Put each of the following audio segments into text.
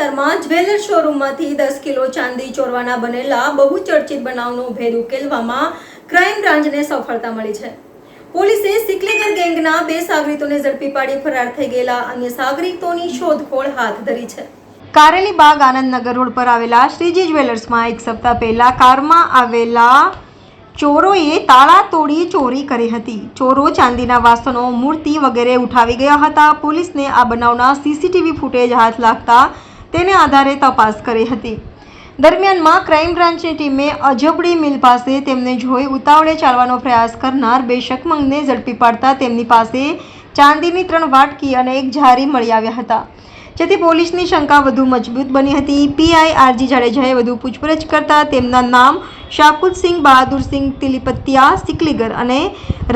Jeweller શોરૂમમાંથી દસ kilo ચાંદી ચોરવાના બનેલા બહુ ચર્ચિત બનાવનો ભેદ ઉકેલવામાં ક્રાઇમ બ્રાન્ચને સફળતા મળી છે. પોલીસે સિકલેગર ગેંગના બે સાગરીતોને ઝડપી પાડી ફરાર થઈ ગયેલા અન્ય સાગરીતોની શોધખોળ હાથ ધરી છે. કારેલી બાગ આનંદનગર રોડ પર આવેલા શ્રીજી જ્વેલર્સમાં એક સપ્તાહ પહેલા કારમાં આવેલા ચોરોએ તાળા તોડી ચોરી કરી હતી. ચોરો ચાંદીના વાસણો, મૂર્તિ વગેરે ઉઠાવી ગયા હતા. પોલીસને આ બનાવના સીસીટીવી ફૂટેજ હાથ લાગતા તેને આધારે તપાસ કરી હતી. દરમિયાનમાં ક્રાઇમ બ્રાન્ચની ટીમે અજબડી મિલ પાસે તેમને જોઈ ઉતાવળે ચાલવાનો પ્રયાસ કરનાર બે શકમંગને ઝડપી પાડતા તેમની પાસે ચાંદીની ત્રણ વાટકી અને એક જારી મળી આવ્યા હતા. જેથી પોલીસની શંકા વધુ મજબૂત બની હતી. પીઆઈ આરજી જાડેજાએ વધુ પૂછપરછ કરતા તેમના નામ શાકુતસિંહ બહાદુરસિંહ તિલીપતિયા, સિકલીગર અને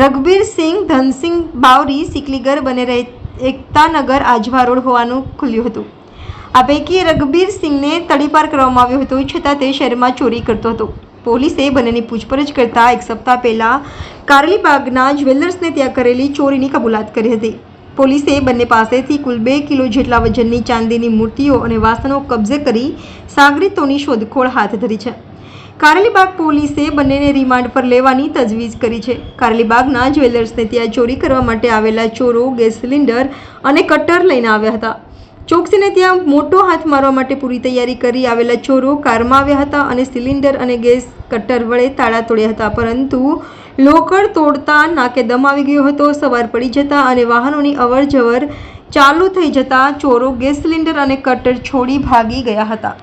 રઘબીરસિંહ ધનસિંહ બાવરી, સિકલીગર બને રહે એકતાનગર આજવા રોડ હોવાનું ખુલ્યું હતું. આ પૈકી રઘબીરસિંહને તડીપાર કરવામાં આવ્યો હતો, છતાં તે શહેરમાં ચોરી કરતો હતો. પોલીસે બંનેની પૂછપરછ કરતા એક સપ્તાહ પહેલા કારલીબાગના જ્વેલર્સને ત્યાં કરેલી ચોરીની કબૂલાત કરી હતી. પોલીસે બંને પાસેથી કુલ બે કિલો જેટલા વજનની ચાંદીની મૂર્તિઓ અને વાસણો કબજે કરી સાગરીતોની શોધખોળ હાથ ધરી છે. કારેલીબાગ પોલીસે બંનેને રિમાન્ડ પર લેવાની તજવીજ કરી છે. કારેલીબાગના જ્વેલર્સને ત્યાં ચોરી કરવા માટે આવેલા ચોરો, ગેસ સિલિન્ડર અને કટર લઈને આવ્યા હતા. ચોકસીને ત્યાં મોટો હાથ મારવા માટે પૂરી તૈયારી કરી આવેલા ચોરો કારમાં આવ્યા હતા અને સિલિન્ડર અને ગેસ કટર વડે તાળા તોડ્યા હતા. પરંતુ લોકડ તોડતા નાકે દમ આવી ગયો હતો. સવાર પડી જતા અને વાહનોની અવર જવર ચાલુ થઈ જતા ચોરો ગેસ સિલિન્ડર અને કટર છોડી ભાગી ગયા હતા.